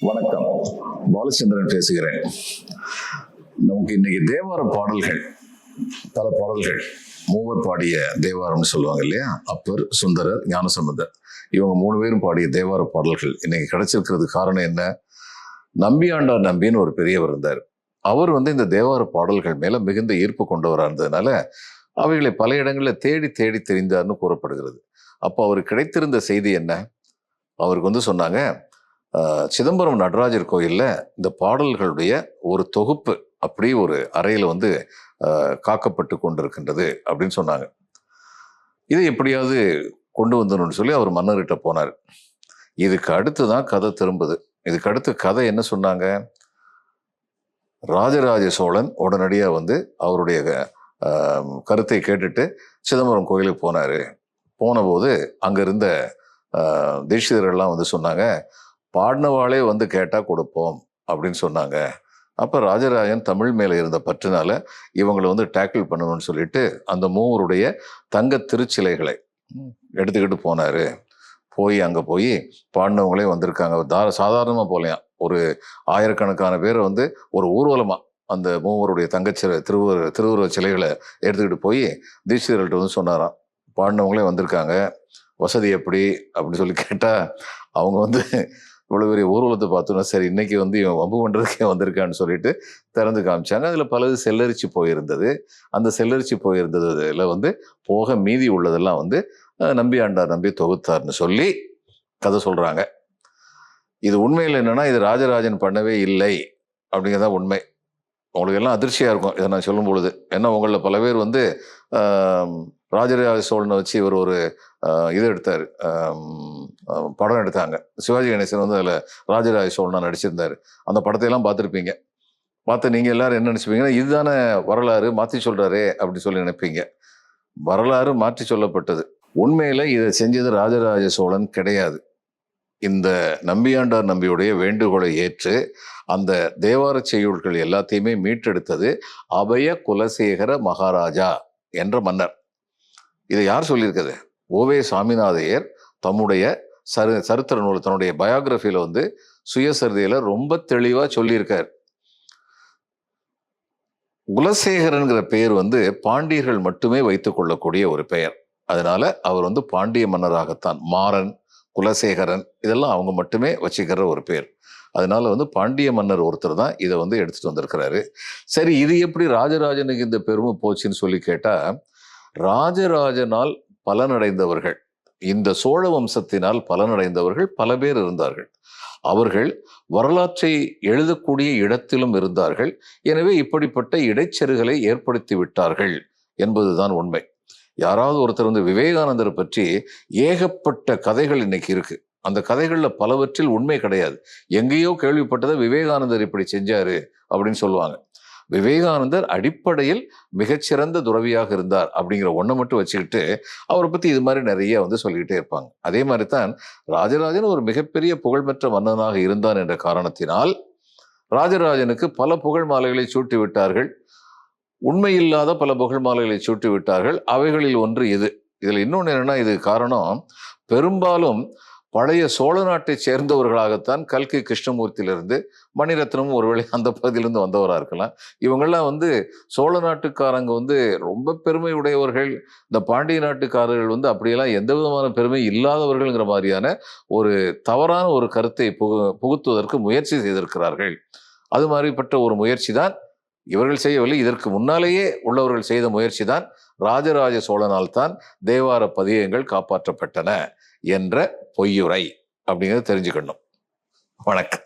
வணக்கம். பாலச்சந்திரன் பேசுகிறேன். நமக்கு இன்னைக்கு தேவார பாடல்கள் பல பாடல்கள். மூவர் பாடிய தேவாரம்னு சொல்லுவாங்க இல்லையா? அப்பர் சுந்தரர் ஞானசம்பந்தர். இவங்க மூணு பேரும் பாடிய தேவார பாடல்கள். இன்னைக்கு கிடைச்சிருக்கிறது காரணம் என்ன? நம்பியாண்டார் நம்பின்னு ஒரு பெரியவர் இருந்தார். அவர் வந்து இந்த தேவார பாடல்கள் மேல மிகுந்த ஈர்ப்பு கொண்டவராக இருந்ததுனால அவைகளை பல இடங்களில் தேடி தேடி தெரிந்தார்னு கூறப்படுகிறது. அப்போ அவருக்கு கிடைத்திருந்த செய்தி என்ன? அவருக்கு வந்து சொன்னாங்க சிதம்பரம் நடராஜர் கோயில்ல இந்த பாடல்களுடைய ஒரு தொகுப்பு அப்படி ஒரு அறையில வந்து ஆஹ், காக்கப்பட்டு கொண்டிருக்கின்றது அப்படின்னு சொன்னாங்க. இதை எப்படியாவது கொண்டு வந்துடணும்னு சொல்லி அவர் மன்னர்கிட்ட போனார். இதுக்கு அடுத்து தான் கதை திரும்புது. இதுக்கு அடுத்து கதை என்ன சொன்னாங்க? ராஜராஜ சோழன் உடனடியாக வந்து அவருடைய ஆஹ், கருத்தை கேட்டுட்டு சிதம்பரம் கோயிலுக்கு போனார். போனபோது அங்கே இருந்த தீட்சிதர்கள்லாம் வந்து சொன்னாங்க பாடினவாளே வந்து கேட்டால் கொடுப்போம் அப்படின்னு சொன்னாங்க. அப்போ ராஜராஜன் தமிழ் மேலே இருந்த பற்றுனால இவங்களை வந்து டேக்கிள் பண்ணணும்னு சொல்லிட்டு அந்த மூவருடைய தங்க திருச்சிலைகளை எடுத்துக்கிட்டு போனார். போய் அங்கே போய் பாடினவங்களே வந்திருக்காங்க. தார சாதாரணமாக போகலையாம் ஒரு ஆயிரக்கணக்கான பேர் வந்து ஒரு ஊர்வலமாக அந்த மூவருடைய தங்கச்சிலை திருவுரு திருவுருவ சிலைகளை எடுத்துக்கிட்டு போய் தீட்சிதர்கள்ட்ட வந்து சொன்னாராம். பாடினவங்களே வந்திருக்காங்க. வசதி எப்படி? அப்படின்னு சொல்லி கேட்டால் அவங்க வந்து இவ்வளோ பெரிய ஊர்வலத்தை பார்த்தோன்னா சரி இன்னைக்கு வந்து இவன் வம்பு பண்ணுறதுக்கே வந்திருக்கான்னு சொல்லிட்டு திறந்து காமிச்சாங்க. அதில் பலது செல்லரிச்சு போயிருந்தது. அந்த செல்லரிச்சு போயிருந்ததுல வந்து போக மீதி உள்ளதெல்லாம் வந்து நம்பி ஆண்டார் நம்பி தொகுத்தார்னு சொல்லி கதை சொல்கிறாங்க இது உண்மையில் என்னென்னா இது ராஜராஜன் பண்ணவே இல்லை அப்படிங்கிறதா உண்மை. உங்களுக்கு எல்லாம் அதிர்ச்சியாக இருக்கும் இதை நான் சொல்லும் பொழுது ஏன்னா உங்களில் பல பேர் வந்து ராஜராஜ சோழனை வச்சு இவர் ஒரு இது எடுத்தார். படம் எடுத்தாங்க. சிவாஜி கணேசன் வந்து அதில் ராஜராஜ சோழனாக நடிச்சிருந்தாரு. அந்த படத்தையெல்லாம் பார்த்துருப்பீங்க. பார்த்து நீங்கள் எல்லாரும் என்ன நினச்சிப்பீங்கன்னா இதுதானே வரலாறு மாற்றி சொல்கிறாரே அப்படின்னு சொல்லி நினைப்பீங்க. வரலாறு மாற்றி சொல்லப்பட்டது. உண்மையில் இதை செஞ்சது ராஜராஜ சோழன் கிடையாது. இந்த நம்பியாண்டார் நம்பியுடைய வேண்டுகோளை ஏற்று அந்த தேவார செய்யுள்கள் எல்லாத்தையுமே மீட்டெடுத்தது அபய குலசேகர மகாராஜா என்ற மன்னர். இதை யார் சொல்லியிருக்கிறது ஓவே சாமிநாதையர் தம்முடைய சரு சரித்திர நூல் தன்னுடைய பயோகிராஃபியில் வந்து சுயசரிதையில் ரொம்ப தெளிவாக சொல்லியிருக்கார். குலசேகரன்கிற பெயர் வந்து பாண்டியர்கள் மட்டுமே வைத்துக் கொள்ளக்கூடிய ஒரு பெயர். அதனால அவர் வந்து பாண்டிய மன்னராகத்தான் மாறன் குலசேகரன் இதெல்லாம் அவங்க மட்டுமே வச்சுக்கிற ஒரு பேர். அதனால வந்து பாண்டிய மன்னர் ஒருத்தர் தான் இதை வந்து எடுத்துட்டு வந்திருக்கிறாரு. சரி இது எப்படி ராஜராஜனுக்கு இந்த பெருமை போச்சுன்னு சொல்லி கேட்டால் ராஜராஜனால் பலனடைந்தவர்கள். இந்த சோழ வம்சத்தினால் பலனடைந்தவர்கள் பல பேர் இருந்தார்கள். அவர்கள் வரலாற்றை எழுதக்கூடிய இடத்திலும் இருந்தார்கள். எனவே இப்படிப்பட்ட இடைச்செருகளை ஏற்படுத்தி விட்டார்கள் என்பதுதான் உண்மை. யாராவது ஒருத்தர் வந்து விவேகானந்தரை பற்றி ஏகப்பட்ட கதைகள் இன்னைக்கு இருக்கு. அந்த கதைகள்ல பலவற்றில் உண்மை கிடையாது. எங்கேயோ கேள்விப்பட்டதை விவேகானந்தர் இப்படி செஞ்சாரு அப்படின்னு சொல்லுவாங்க. விவேகானந்தர் அடிப்படையில் மிகச்சிறந்த துறவியாக இருந்தார் அப்படிங்கிற ஒன்றை மட்டும் வச்சுக்கிட்டு அவரை பற்றி இது மாதிரி நிறைய வந்து சொல்லிக்கிட்டே இருப்பாங்க. அதே மாதிரி தான் ராஜராஜன் ஒரு மிகப்பெரிய புகழ்பெற்ற மன்னனாக இருந்தான் என்ற காரணத்தினால் ராஜராஜனுக்கு பல புகழ் மாலைகளை சூட்டி விட்டார்கள். உண்மையில்லாத பல புகழ் மாலைகளை சூட்டி விட்டார்கள். அவைகளில் ஒன்று இது. இதில் இன்னொன்று என்னன்னா இது காரணம் பெரும்பாலும் பழைய சோழ நாட்டை சேர்ந்தவர்களாகத்தான் கல்கி கிருஷ்ணமூர்த்தியிலிருந்து மணிரத்னமும் ஒருவேளை அந்த பகுதியிலிருந்து வந்தவராக இருக்கலாம். இவங்கெல்லாம் வந்து சோழ நாட்டுக்காரங்க வந்து ரொம்ப பெருமை உடையவர்கள். இந்த பாண்டிய நாட்டுக்காரர்கள் வந்து அப்படியெல்லாம் எந்த விதமான பெருமை இல்லாதவர்கள்ங்கிற மாதிரியான ஒரு தவறான ஒரு கருத்தை புகு புகுத்துவதற்கு முயற்சி செய்திருக்கிறார்கள். அது மாதிரிப்பட்ட ஒரு முயற்சி தான் இவர்கள் செய்யவில்லை. இதற்கு முன்னாலேயே உள்ளவர்கள் செய்த முயற்சி தான் ராஜராஜ சோழனால் தான் தேவார பதியங்கள் காப்பாற்றப்பட்டன என்ற பொய்யுரை அப்படிங்கிறத தெரிஞ்சுக்கணும். வணக்கம்.